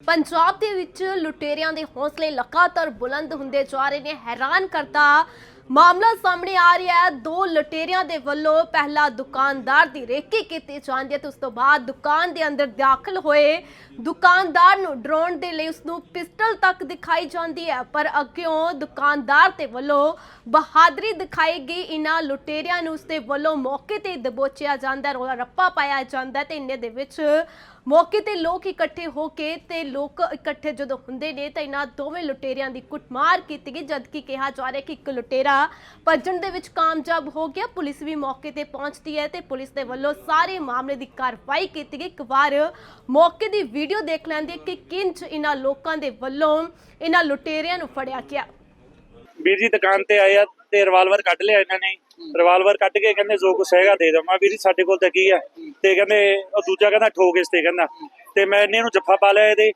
ਪੰਜਾਬ ਦੇ ਵਿੱਚ ਲੁਟੇਰਿਆਂ ਦੇ ਹੌਸਲੇ ਲਗਾਤਾਰ ਬੁਲੰਦ ਹੁੰਦੇ ਜਾ ਰਹੇ ਨੇ ਹੈਰਾਨ ਕਰਤਾ ਮਾਮਲਾ ਸਾਹਮਣੇ ਆ ਰਿਹਾ ਹੈ। ਦੋ ਲੁਟੇਰਿਆਂ ਦੇ ਵੱਲੋਂ ਪਹਿਲਾ ਦੁਕਾਨਦਾਰ ਦੀ ਰੇਕੀ ਕੀਤੀ ਜਾਂਦੀ ਹੈ ਤੇ ਉਸ ਤੋਂ ਬਾਅਦ ਦੁਕਾਨ ਦੇ ਅੰਦਰ ਦਾਖਲ ਹੋਏ ਦੁਕਾਨਦਾਰ ਨੂੰ ਡਰਾਉਣ ਦੇ ਲਈ ਉਸ ਨੂੰ ਪਿਸਟਲ ਤੱਕ ਦਿਖਾਈ ਜਾਂਦੀ ਹੈ। ਪਰ ਅੱਗਿਓਂ ਦੁਕਾਨਦਾਰ ਦੇ ਵੱਲੋਂ ਬਹਾਦਰੀ ਦਿਖਾਈ ਗਈ। ਇਹਨਾਂ ਲੁਟੇਰਿਆਂ ਨੂੰ ਉਸ ਦੇ ਵੱਲੋਂ ਮੌਕੇ ਤੇ ਦਬੋਚਿਆ ਜਾਂਦਾ ਹੈ, ਰੱਪਾ ਪਾਇਆ ਜਾਂਦਾ ਤੇ ਇੰਨੇ ਦੇ ਵਿੱਚ ਮੌਕੇ ਤੇ ਲੋਕ ਇਕੱਠੇ ਹੋ ਕੇ ਤੇ ਲੋਕ ਇਕੱਠੇ ਜਦੋਂ ਹੁੰਦੇ ਨੇ ਤਾਂ ਇਹਨਾਂ ਦੋਵੇਂ ਲੁਟੇਰਿਆਂ ਦੀ ਕੁੱਟਮਾਰ ਕੀਤੀ ਗਈ। ਜਦਕਿ ਕਿਹਾ ਜਾ ਰਿਹਾ ਕਿ ਇੱਕ ਲੁਟੇਰਾ ਭੱਜਣ ਦੇ ਵਿੱਚ ਕਾਮਯਾਬ ਹੋ ਗਿਆ। ਪੁਲਿਸ ਵੀ ਮੌਕੇ ਤੇ ਪਹੁੰਚਦੀ ਹੈ ਤੇ ਪੁਲਿਸ ਦੇ ਵੱਲੋਂ ਸਾਰੇ ਮਾਮਲੇ ਦੀ ਕਾਰਵਾਈ ਕੀਤੀ ਗਈ। ਇੱਕ ਵਾਰ ਮੌਕੇ ਦੀ ਵੀਡੀਓ ਦੇਖ ਲੈਂਦੇ ਕਿ ਕਿੰਜ ਇਹਨਾਂ ਲੋਕਾਂ ਦੇ ਵੱਲੋਂ ਇਹਨਾਂ ਲੁਟੇਰਿਆਂ ਨੂੰ ਫੜਿਆ ਗਿਆ। ਵੀਰ ਜੀ, ਦੁਕਾਨ ਤੇ ਆਏ ਆ ਤੇ ਰਿਵਾਲਵਰ ਕੱਢ ਲਿਆ ਇਹਨਾਂ ਨੇ। ਰਿਵਾਲਵਰ ਕੱਢ ਕੇ ਕਹਿੰਦੇ, ਜੋ ਕੁਛ ਹੈਗਾ ਦੇ ਦਵਾਂ ਵੀਰ ਜੀ, ਸਾਡੇ ਕੋਲ ਤਾਂ ਕੀ ਆ? ਤੇ ਕਹਿੰਦੇ, ਉਹ ਦੂਜਾ ਕਹਿੰਦਾ, ਠੋਕ ਇਸ ਤੇ, ਕਹਿੰਦਾ। ਤੇ ਮੈਂ ਇਹਨੇ ਨੂੰ ਜੱਫਾ ਪਾ ਲਿਆ ਇਹਦੇ।